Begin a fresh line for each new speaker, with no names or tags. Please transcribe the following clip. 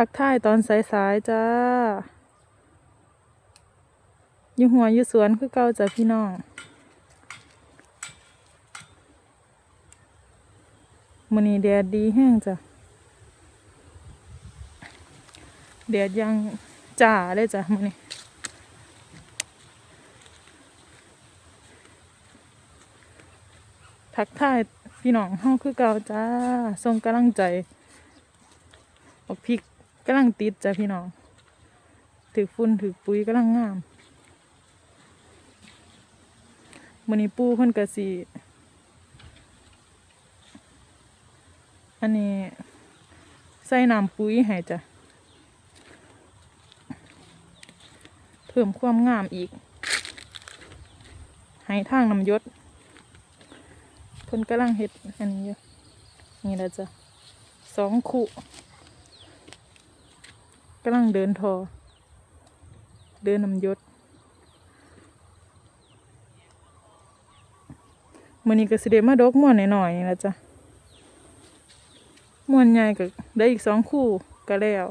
ทักทายตอนสายๆจ้า อยู่หัวอยู่สวนคือเก่าจ้ะพี่น้อง มื้อนี้แดดดีแห้งจ้ะ แดดยังจ่าเลยจ้ะมื้อนี้ทักทายพี่น้องเฮาคือเก่าจ้าส่งกำลังใจบักพริก กำลังติดจ้ะพี่น้องถือฝุ่นถือปุ๋ยกำลังงามมื้อนี้ปู่เพิ่นก็สิอันนี้ใส่น้ำปุ๋ยให้จ้ะเพิ่มความงามอีก ให้ทางน้ำยศเพิ่นกำลังเฮ็ดอันนี้อยู่นี่แหละจ้ะสองคู่ กำลังเดินทอ เดินนำยศมื่อนี้ก็สิได้มาดกม่วนหน่อยๆนี่ละจ้ะม่วนใหญ่ก็ได้อีกสองคู่ก็แล้ว